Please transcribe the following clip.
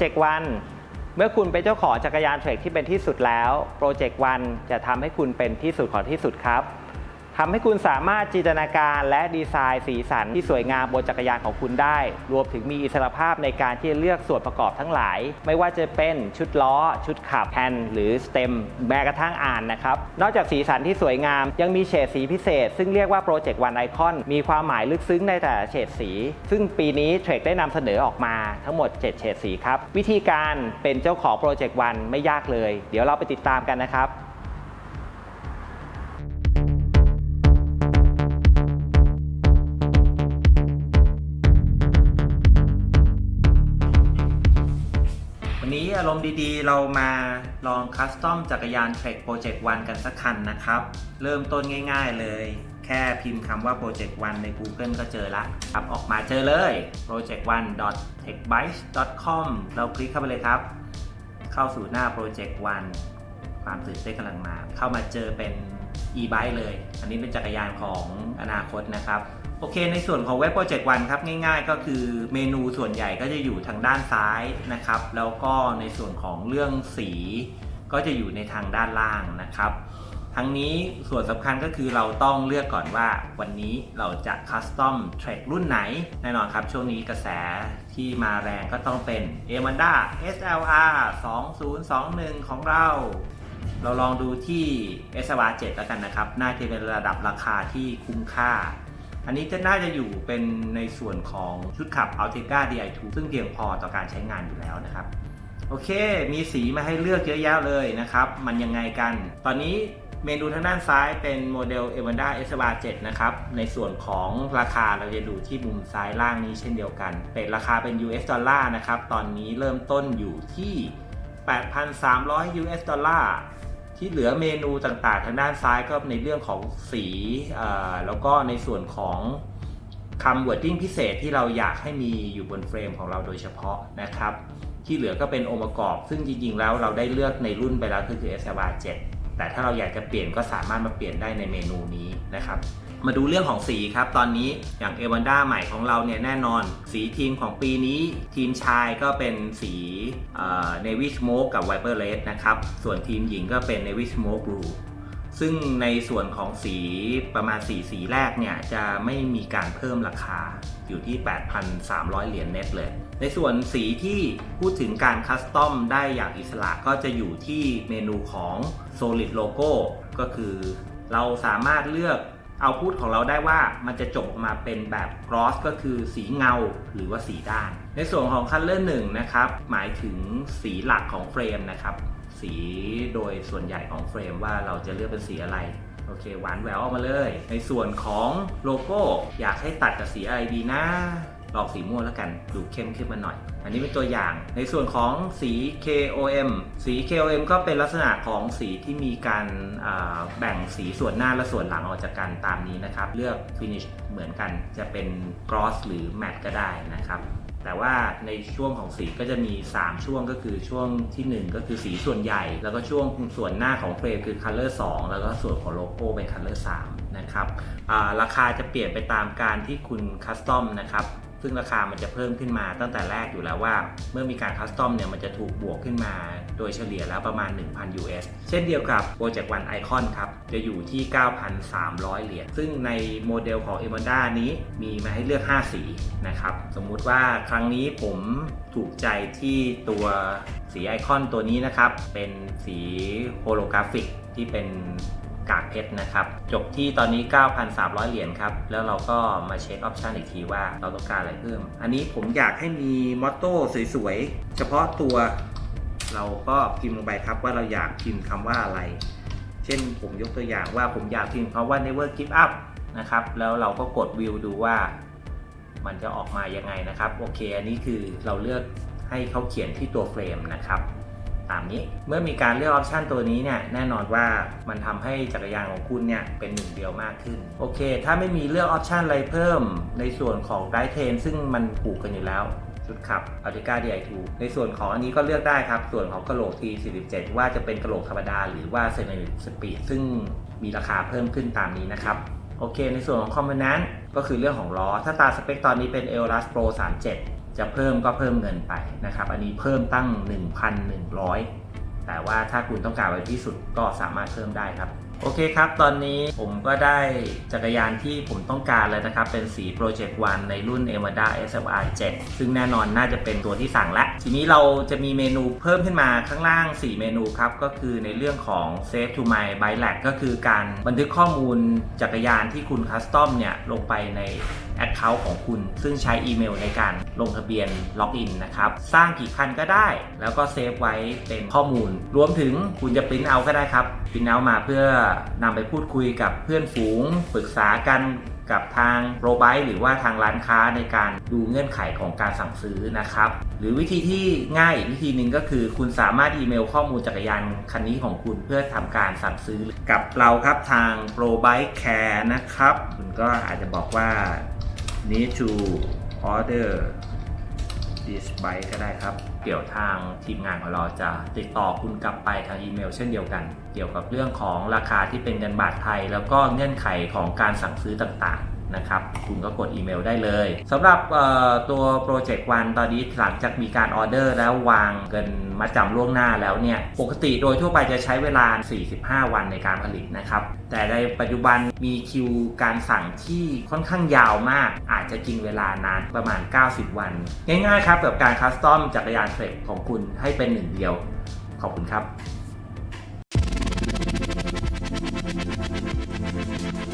Trek Project One เมื่อคุณเป็นเจ้าของจักรยานเทรคที่เป็นที่สุดแล้ว โปรเจกต์วันจะทำให้คุณเป็นที่สุดของที่สุดครับ ทำให้คุณสามารถจินตนาการและดีไซน์สีสันที่สวยงามบนจักรยานของคุณได้ รวมถึงมีอิสรภาพในการที่จะเลือกส่วนประกอบทั้งหลาย ไม่ว่าจะเป็นชุดล้อ ชุดขับแฮนหรือสเต็มแม้กระทั่งอ่านนะครับ นอกจากสีสันที่สวยงาม ยังมีเฉดสีพิเศษ ซึ่งเรียกว่า Project One Icon มีความหมายลึกซึ้งในแต่เฉดสี ซึ่งปีนี้เทรคได้นำเสนอออกมาทั้งหมด 7 เฉดสีครับวิธีการเป็นเจ้าของ Project One ไม่ยากเลย เดี๋ยวเราไปติดตามกันนะครับารมณ์ดีๆ เรามาลองคัสตอมจักรยาน Trek Project One กันสักคันนะครับ เริ่มต้นง่ายๆเลย แค่พิมพ์คำว่า Project One ใน Google ก็เจอละครับออกมาเจอเลย project one techbytes com เราคลิกเข้าไปเลยครับ เข้าสู่หน้า Project One ความตื่นเต้นกำลังมา เข้ามาเจอเป็น e-bike เลย อันนี้เป็นจักรยานของอนาคตนะครับ โอเค ในส่วนของเว็บ Project One ครับง่ายๆ ก็คือเมนูส่วนใหญ่ก็จะอยู่ทางด้านซ้ายนะครับ แล้วก็ในส่วนของเรื่องสีก็จะอยู่ในทางด้านล่างนะครับ ทั้งนี้ส่วนสำคัญก็คือเราต้องเลือกก่อนว่าวันนี้เราจะคัสตอมเทร k รุ่นไหน แน่นอนครับ ช่วงนี้กระแสที่มาแรงก็ต้องเป็น a m a n d a SLR 2021 ของเราเราลองดูที่ s l r 7 แล้วกันนะครับ น่าจะเป็นระดับราคาที่คุ้มค่า อันนี้จะน่าจะอยู่เป็นในส่วนของชุดขับ Alteca Di2 ซึ่งเพียงพอต่อการใช้งานอยู่แล้วนะครับโอเค มีสีมาให้เลือกเยอะแยะเลยนะครับ มันยังไงกัน ตอนนี้เมนูทางด้านซ้ายเป็นโมเดล e v a n d a s r 7นะครับ ในส่วนของราคาเราจะดูที่มุมซ้ายล่างนี้เช่นเดียวกัน เป็นราคาเป็น US ดอลลาร์นะครับ ตอนนี้เริ่มต้นอยู่ที่ 8,300 US ดอลลาร์ ที่เหลือเมนูต่างๆ ทางด้านซ้ายก็ในเรื่องของสีแล้วก็ในส่วนของคำ wording พิเศษที่เราอยากให้มีอยู่บนเฟรมของเราโดยเฉพาะนะครับ ที่เหลือก็เป็นองค์ประกอบ ซึ่งจริงๆ แล้วเราได้เลือกในรุ่นไปแล้วคือ SLR 7แต่ถ้าเราอยากจะเปลี่ยนก็สามารถมาเปลี่ยนได้ในเมนูนี้นะครับ มาดูเรื่องของสีครับ ตอนนี้อย่างเอวันด้าใหม่ของเราเนี่ยแน่นอน สีทีมของปีนี้ทีมชายก็เป็นสีเนวิสโมกกับไวเปอร์เลสนะครับ ส่วนทีมหญิงก็เป็นเนวิสโมกบลูซึ่งในส่วนของสีประมาณสีสีแรกเนี่ยจะไม่มีการเพิ่มราคาอยู่ที่ 8,300 เหรียญเน็ตเลย ในส่วนสีที่พูดถึงการคัสตอมได้อย่างอิสระก็จะอยู่ที่เมนูของ Solid Logo ก็คือเราสามารถเลือก เอาพูดของเราได้ว่ามันจะจบมาเป็นแบบ cross ก็คือสีเงาหรือว่าสีด้าน ในส่วนของ color หนึ่งนะครับ หมายถึงสีหลักของเฟรมนะครับ สีโดยส่วนใหญ่ของเฟรมว่าเราจะเลือกเป็นสีอะไรโอเคหวานแหววออกมาเลย ในส่วนของโลโก้อยากให้ตัดกับสีอะไรดีนะ ลองสีม่วงแล้วกันดูเข้มขึ้นมาหน่อย อันนี้เป็นตัวอย่างในส่วนของสี KOM สี KOM ก็เป็นลักษณะของสีที่มีการแบ่งสีส่วนหน้าและส่วนหลังออกจากกันตามนี้นะครับ เลือก finish เหมือนกันจะเป็น gloss หรือ matte ก็ได้นะครับแต่ว่าในช่วงของสีก็จะมี 3 ช่วงก็คือช่วงทีหนึ่1 ก็คือสีส่วนใหญ่ แล้วก็ช่วงส่วนหน้าของเฟรมคือ color 2 แล้วก็ส่วนของโลโก้เป็น color 3 นะครับราคาจะเปลี่ยนไปตามการที่คุณคัสตอมนะครับ ซึ่งราคามันจะเพิ่มขึ้นมาตั้งแต่แรกอยู่แล้วว่า เมื่อมีการคัสตอมเนี่ยมันจะถูกบวกขึ้นมา โดยเฉลี่ยแล้วประมาณ 1,000 US เช่นเดียวกับ Project One Icon ครับ จะอยู่ที่ 9,300 เหรียญซึ่งในโมเดลของ e m o d a นี้มีมาให้เลือก 5 สีนะครับ สมมุติว่าครั้งนี้ผมถูกใจที่ตัวสีไอคอนตัวนี้นะครับ เป็นสีโฮโลกราฟิกที่เป็น กากเพชรนะครับ จบที่ตอนนี้ 9,300 เหรียญครับ แล้วเราก็มาเช็คออปชันอีกทีว่าเราต้องการอะไรเพิ่ม อันนี้ผมอยากให้มีมอตโต้สวยๆ เฉพาะตัวเราก็พิมพ์ลงไปครับว่าเราอยากพิมพ์คำว่าอะไร เช่นผมยกตัวอย่างว่าผมอยากพิมพ์คำว่า never give up นะครับ แล้วเราก็กดวิวดูว่ามันจะออกมายังไงนะครับ โอเค อันนี้คือเราเลือกให้เขาเขียนที่ตัวเฟรมนะครับ ตามนี้ เมื่อมีการเลือกออปชันตัวนี้เนี่ยแน่นอนว่ามันทำให้จักรยานของคุณเนี่ยเป็นหนึ่งเดียวมากขึ้น โอเค ถ้าไม่มีเลือกออปชันอะไรเพิ่ม ในส่วนของไดเทนซึ่งมันผูกกันอยู่แล้วชุดขับ a l t i c a DI2 ในส่วนของอันนี้ก็เลือกได้ครับ ส่วนของกระโหลก T47 ว่าจะเป็นกระโหลกธรรมดา หรือว่า c e r a m i c Speed ซึ่งมีราคาเพิ่มขึ้นตามนี้นะครับ โอเค ในส่วนของ Component ก็คือเรื่องของล้อ ถ้าตาสเปคตอนนี้เป็น Eolus Pro 37 จะเพิ่มก็เพิ่มเงินไปนะครับ อันนี้เพิ่มตั้ง 1,100 แต่ว่าถ้าคุณต้องการไปที่สุดก็สามารถเพิ่มได้ครับ โอเคครับ ตอนนี้ผมก็ได้จักรยานที่ผมต้องการเลยนะครับ เป็นสี Project One ในรุ่น e m a d a SFR 7 ซึ่งแน่นอนน่าจะเป็นตัวที่สั่งแล้ว ทีนี้เราจะมีเมนูเพิ่มขึ้นมาข้างล่าง 4 เมนูครับ ก็คือในเรื่องของ Save to My Bike Lab ก็คือการบันทึกข้อมูลจักรยานที่คุณคัสตอมเนี่ยลงไปใน Account ของคุณ ซึ่งใช้อีเมลในการลงทะเบียนล็อกอินนะครับ สร้างกี่คันก็ได้ แล้วก็เซฟไว้เป็นข้อมูล รวมถึงคุณจะปริ้นเอาก็ได้ครับปริ้นเอามาเพื่อนำไปพูดคุยกับเพื่อนฝูงปรึกษากัน กับทางโปรไบหรือว่าทางร้านค้าในการดูเงื่อนไขของการสั่งซื้อนะครับ หรือวิธีที่ง่ายอีกวิธีหนึ่งก็คือ คุณสามารถอีเมลข้อมูลจักรยานคันนี้ของคุณเพื่อทำการสั่งซื้อกับเราครับทาง Pro Bike Care นะครับ คุณก็อาจจะบอกว่า need to order this bike ก็ได้ครับ เดี๋ยวทางทีมงานของเราจะติดต่อคุณกลับไปทางอีเมลเช่นเดียวกัน เกี่ยวกับเรื่องของราคาที่เป็นเงินบาทไทย แล้วก็เงื่อนไขของการสั่งซื้อต่างๆนะครับ คุณก็กดอีเมลได้เลยสำหรับตัว Project One ตอนนี้หลังจากมีการออเดอร์แล้ววางเงินมาจำล่วงหน้าแล้วเนี่ย ปกติโดยทั่วไปจะใช้เวลา 45 วันในการผลิตนะครับ แต่ในปัจจุบันมีคิวการสั่งที่ค่อนข้างยาวมาก อาจจะกินเวลานานประมาณ 90 วัน ง่ายๆครับกับการคัสตอมจักรยานเทรคของคุณให้เป็นหนึ่งเดียว ขอบคุณครับ Thank you.